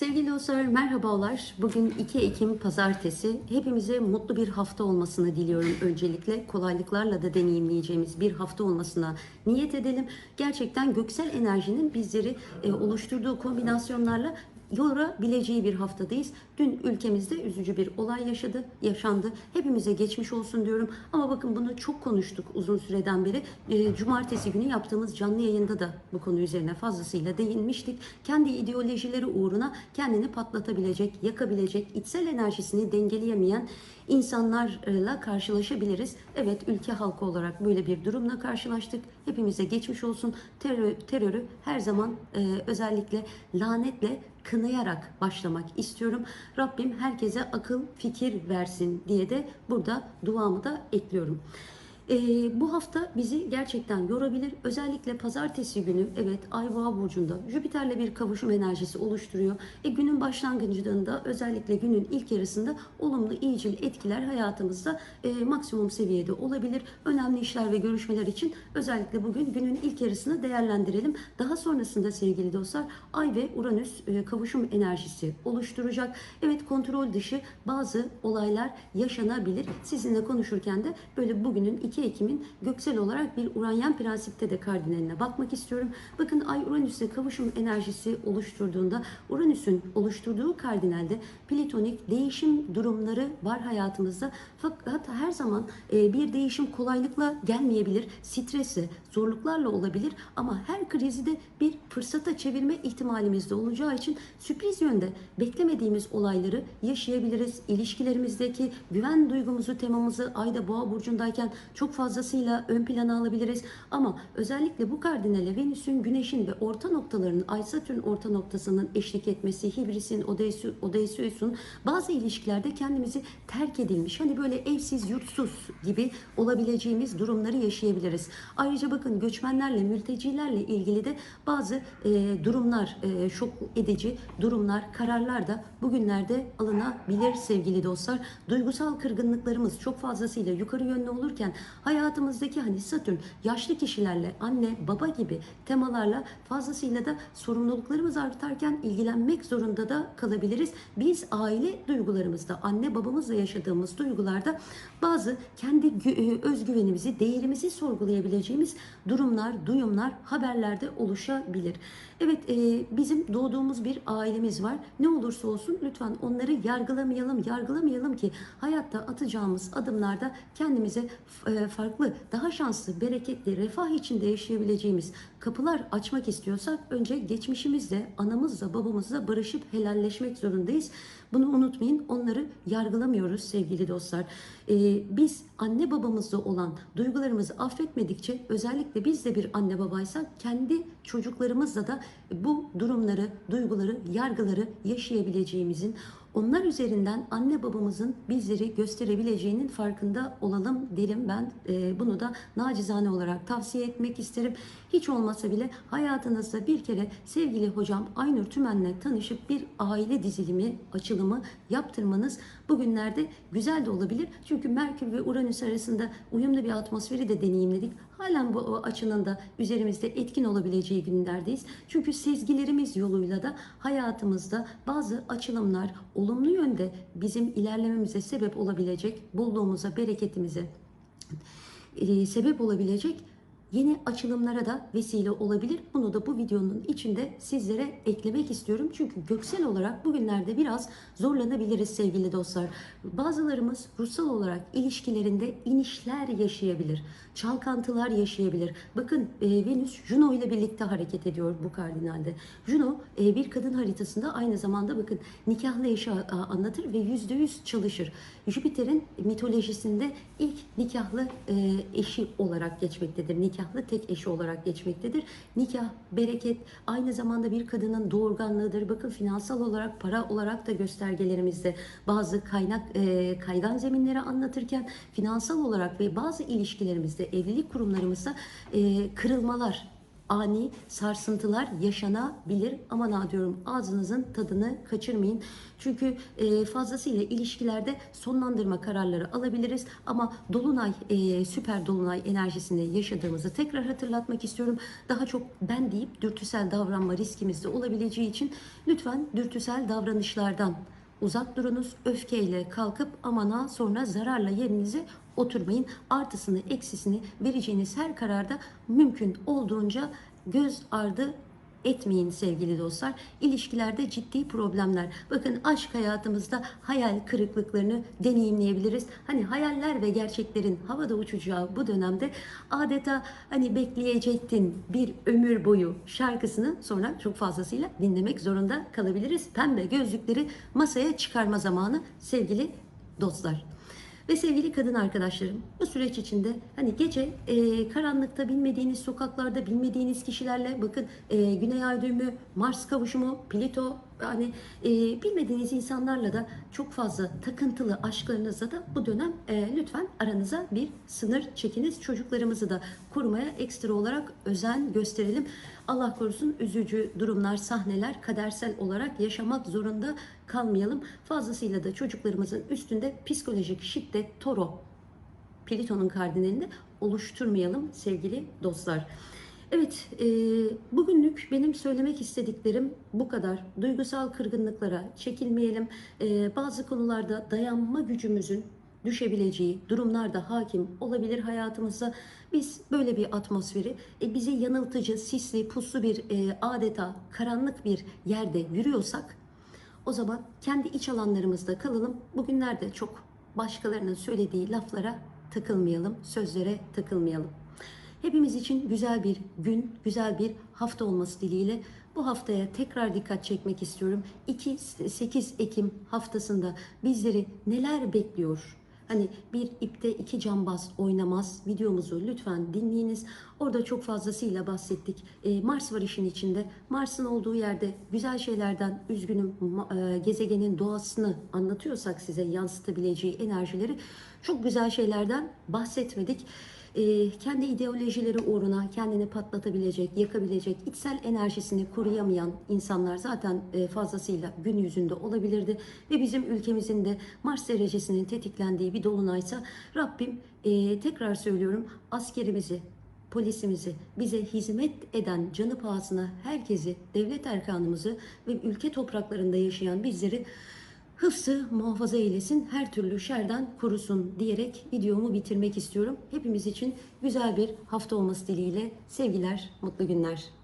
Sevgili dostlar merhabalar. Bugün 2 Ekim pazartesi. Hepimize mutlu bir hafta olmasını diliyorum öncelikle. Kolaylıklarla da deneyimleyeceğimiz bir hafta olmasına niyet edelim. Gerçekten göksel enerjinin bizleri e, oluşturduğu kombinasyonlarla yorabileceği bir haftadayız. Dün ülkemizde üzücü bir olay yaşadı, yaşandı. Hepimize geçmiş olsun diyorum. Ama bakın bunu çok konuştuk uzun süreden beri. E, Cumartesi günü yaptığımız canlı yayında da bu konu üzerine fazlasıyla değinmiştik. Kendi ideolojileri uğruna kendini patlatabilecek, yakabilecek, içsel enerjisini dengeleyemeyen insanlarla karşılaşabiliriz. Evet ülke halkı olarak böyle bir durumla karşılaştık. Hepimize geçmiş olsun. Terör, terörü her zaman e, özellikle lanetle kınayarak başlamak istiyorum. Rabbim herkese akıl, fikir versin diye de burada duamı da ekliyorum. Ee, bu hafta bizi gerçekten yorabilir. Özellikle pazartesi günü evet Ay Boğa burcunda Jüpiter'le bir kavuşum enerjisi oluşturuyor. E, günün başlangıcında özellikle günün ilk yarısında olumlu iyicil etkiler hayatımızda e, maksimum seviyede olabilir. Önemli işler ve görüşmeler için özellikle bugün günün ilk yarısını değerlendirelim. Daha sonrasında sevgili dostlar Ay ve Uranüs e, kavuşum enerjisi oluşturacak. Evet kontrol dışı bazı olaylar yaşanabilir. Sizinle konuşurken de böyle bugünün 2 Ekim'in göksel olarak bir Uranyen prensipte de kardinaline bakmak istiyorum. Bakın Ay Uranüs'e kavuşum enerjisi oluşturduğunda Uranüs'ün oluşturduğu kardinalde platonik değişim durumları var hayatımızda. Fakat her zaman e, bir değişim kolaylıkla gelmeyebilir. Stresle, zorluklarla olabilir ama her krizi de bir fırsata çevirme ihtimalimiz de olacağı için sürpriz yönde beklemediğimiz olayları yaşayabiliriz. İlişkilerimizdeki güven duygumuzu, temamızı Ayda Boğa burcundayken çok fazlasıyla ön plana alabiliriz. Ama özellikle bu kardinale Venüs'ün, Güneş'in ve orta noktalarının Ay Satürn orta noktasının eşlik etmesi, Hibris'in, Odysseus- Odysseus'un bazı ilişkilerde kendimizi terk edilmiş, hani böyle evsiz, yurtsuz gibi olabileceğimiz durumları yaşayabiliriz. Ayrıca bakın göçmenlerle, mültecilerle ilgili de bazı e, durumlar, e, şok edici durumlar, kararlar da bugünlerde alınabilir sevgili dostlar. Duygusal kırgınlıklarımız çok fazlasıyla yukarı yönlü olurken hayatımızdaki hani Satürn yaşlı kişilerle, anne, baba gibi temalarla fazlasıyla da sorumluluklarımız artarken ilgilenmek zorunda da kalabiliriz. Biz aile duygularımızda, anne babamızla yaşadığımız duygularda bazı kendi e, özgüvenimizi, değerimizi sorgulayabileceğimiz durumlar, duyumlar haberlerde oluşabilir. Evet e, bizim doğduğumuz bir ailemiz var. Ne olursa olsun lütfen onları yargılamayalım, yargılamayalım ki hayatta atacağımız adımlarda kendimize e, farklı, daha şanslı, bereketli, refah içinde yaşayabileceğimiz kapılar açmak istiyorsak önce geçmişimizle, anamızla, babamızla barışıp helalleşmek zorundayız. Bunu unutmayın. Onları yargılamıyoruz sevgili dostlar. Ee, biz anne babamızda olan duygularımızı affetmedikçe özellikle biz de bir anne babaysak kendi çocuklarımızla da bu durumları, duyguları, yargıları yaşayabileceğimizin onlar üzerinden anne babamızın bizleri gösterebileceğinin farkında olalım derim ben. Ee, bunu da nacizane olarak tavsiye etmek isterim. Hiç olmasa bile hayatınızda bir kere sevgili hocam Aynur Tümen'le tanışıp bir aile dizilimi, açılımı yaptırmanız bugünlerde güzel de olabilir. Çünkü Merkür ve Uranüs arasında uyumlu bir atmosferi de deneyimledik. Halen bu açının da üzerimizde etkin olabileceği günlerdeyiz. Çünkü sezgilerimiz yoluyla da hayatımızda bazı açılımlar olumlu yönde bizim ilerlememize sebep olabilecek, bulduğumuza, bereketimize sebep olabilecek yeni açılımlara da vesile olabilir. Bunu da bu videonun içinde sizlere eklemek istiyorum. Çünkü göksel olarak bugünlerde biraz zorlanabiliriz sevgili dostlar. Bazılarımız ruhsal olarak ilişkilerinde inişler yaşayabilir. Çalkantılar yaşayabilir. Bakın e, Venüs Juno ile birlikte hareket ediyor bu kardinalde. Juno e, bir kadın haritasında aynı zamanda bakın nikahlı eşi anlatır ve yüzde yüz çalışır. Jüpiter'in mitolojisinde ilk nikahlı e, eşi olarak geçmektedir. Nikahlı tek eşi olarak geçmektedir. Nikah, bereket aynı zamanda bir kadının doğurganlığıdır. Bakın finansal olarak, para olarak da göstergelerimizde bazı kaynak e, kaygan zeminleri anlatırken finansal olarak ve bazı ilişkilerimizde, evlilik kurumlarımızda e, kırılmalar ani sarsıntılar yaşanabilir. Aman diyorum ağzınızın tadını kaçırmayın. Çünkü e, fazlasıyla ilişkilerde sonlandırma kararları alabiliriz. Ama dolunay, e, süper dolunay enerjisinde yaşadığımızı tekrar hatırlatmak istiyorum. Daha çok ben deyip dürtüsel davranma riskimiz de olabileceği için lütfen dürtüsel davranışlardan uzak durunuz. Öfkeyle kalkıp amana sonra zararla yerinize oturmayın. Artısını eksisini vereceğiniz her kararda mümkün olduğunca göz ardı etmeyin sevgili dostlar. İlişkilerde ciddi problemler. Bakın aşk hayatımızda hayal kırıklıklarını deneyimleyebiliriz. Hani hayaller ve gerçeklerin havada uçacağı bu dönemde adeta hani bekleyecektin bir ömür boyu şarkısını sonra çok fazlasıyla dinlemek zorunda kalabiliriz. Pembe gözlükleri masaya çıkarma zamanı sevgili dostlar. Ve sevgili kadın arkadaşlarım bu süreç içinde hani gece e, karanlıkta bilmediğiniz sokaklarda bilmediğiniz kişilerle bakın e, Güney Ay düğümü, Mars kavuşumu, Plüto hani e, bilmediğiniz insanlarla da çok fazla takıntılı aşklarınızla da bu dönem e, lütfen aranıza bir sınır çekiniz. Çocuklarımızı da korumaya ekstra olarak özen gösterelim. Allah korusun üzücü durumlar, sahneler kadersel olarak yaşamak zorunda kalmayalım. Fazlasıyla da çocuklarımızın üstünde psikolojik şiddet, toro, Plüton'un kardinalini oluşturmayalım sevgili dostlar. Evet, e, bugünlük benim söylemek istediklerim bu kadar. Duygusal kırgınlıklara çekilmeyelim. E, bazı konularda dayanma gücümüzün düşebileceği durumlarda hakim olabilir hayatımızda. Biz böyle bir atmosferi e, bizi yanıltıcı, sisli, puslu bir e, adeta karanlık bir yerde yürüyorsak o zaman kendi iç alanlarımızda kalalım. Bugünlerde çok başkalarının söylediği laflara takılmayalım, sözlere takılmayalım. Hepimiz için güzel bir gün, güzel bir hafta olması dileğiyle bu haftaya tekrar dikkat çekmek istiyorum. 2-8 Ekim haftasında bizleri neler bekliyor? Hani bir ipte iki cambaz oynamaz videomuzu lütfen dinleyiniz. Orada çok fazlasıyla bahsettik. E, Mars var işin içinde. Mars'ın olduğu yerde güzel şeylerden üzgünüm e, gezegenin doğasını anlatıyorsak size yansıtabileceği enerjileri çok güzel şeylerden bahsetmedik. E, kendi ideolojileri uğruna kendini patlatabilecek, yakabilecek, içsel enerjisini koruyamayan insanlar zaten e, fazlasıyla gün yüzünde olabilirdi. Ve bizim ülkemizin de Mars derecesinin tetiklendiği bir dolunaysa Rabbim e, tekrar söylüyorum askerimizi, polisimizi, bize hizmet eden canı pahasına herkesi, devlet erkanımızı ve ülke topraklarında yaşayan bizleri hıfzı muhafaza eylesin, her türlü şerden korusun diyerek videomu bitirmek istiyorum. Hepimiz için güzel bir hafta olması dileğiyle sevgiler, mutlu günler.